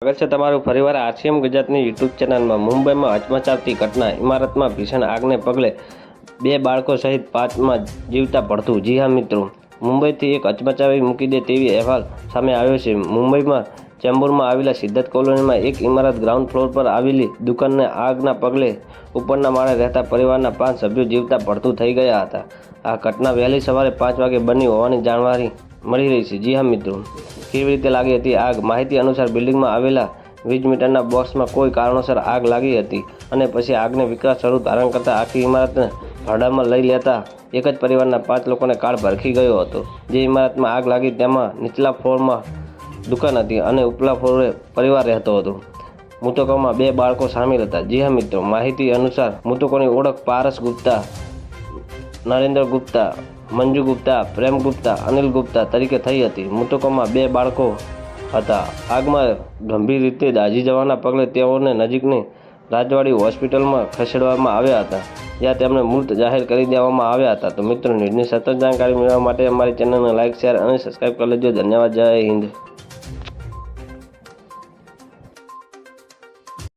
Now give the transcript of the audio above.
સ્વાગત છે તમારું ફરીવાર આરસીએમ ગુજરાતની યુટ્યુબ ચેનલમાં. મુંબઈમાં હચમચાવતી ઘટના. ઇમારતમાં ભીષણ આગને પગલે બે બાળકો સહિત પાંચમાં જીવતા પડતું. જી હા, મિત્રો. મુંબઈથી એક હચમચાવી મૂકી દે તેવી અહેવાલ સામે આવ્યો છે. મુંબઈમાં ચેમ્બુરમાં આવેલા સિદ્ધત કોલોનીમાં એક ઇમારત ગ્રાઉન્ડ ફ્લોર પર આવેલી દુકાનને આગના પગલે ઉપરના માળે રહેતા પરિવારના પાંચ સભ્યો જીવતા પડતું થઈ ગયા હતા. આ ઘટના વહેલી સવારે પાંચ વાગે બની હોવાની જાણવારી મળી રહી છે. જી હા, મિત્રો. કેવી રીતે લાગી હતી આગ? માહિતી અનુસાર બિલ્ડિંગમાં આવેલા વીજ મીટરના બોક્સમાં કોઈ કારણોસર આગ લાગી હતી અને પછી આગને વિકરાળ સ્વરૂપ ધારણ કરતા આખી ઇમારતને ભાડામાં લઈ લેતા એક જ પરિવારના પાંચ લોકોને કાળ ભરખી ગયો હતો. જે ઇમારતમાં આગ લાગી તેમાં નીચલા ફ્લોરમાં દુકાન હતી અને ઉપલા ફ્લોરે પરિવાર રહેતો હતો. મૃતકોમાં બે બાળકો સામેલ હતા. જી હા, મિત્રો. માહિતી અનુસાર મૃતકોની ઓળખ પારસ ગુપ્તા, નરેન્દ્ર ગુપ્તા મંજુ ગુપ્તા, પ્રેમ ગુપ્તા, અનિલ ગુપ્તા તરીકે થઈ હતી. મૃતકોમાં બે બાળકો હતા. આગમાં ગંભીર રીતે દાઝી જવાના પગલે તેઓને નજીકની રાજવાડી હોસ્પિટલમાં ખસેડવામાં આવ્યા હતા. જ્યાં તેમને મૃત જાહેર કરી દેવામાં આવ્યા હતા. તો મિત્રો, ન્યૂઝની સતત જાણકારી મેળવવા માટે અમારી ચેનલને લાઇક શેર અને સબસ્ક્રાઈબ કરી લેજો. ધન્યવાદ. જય હિન્દ.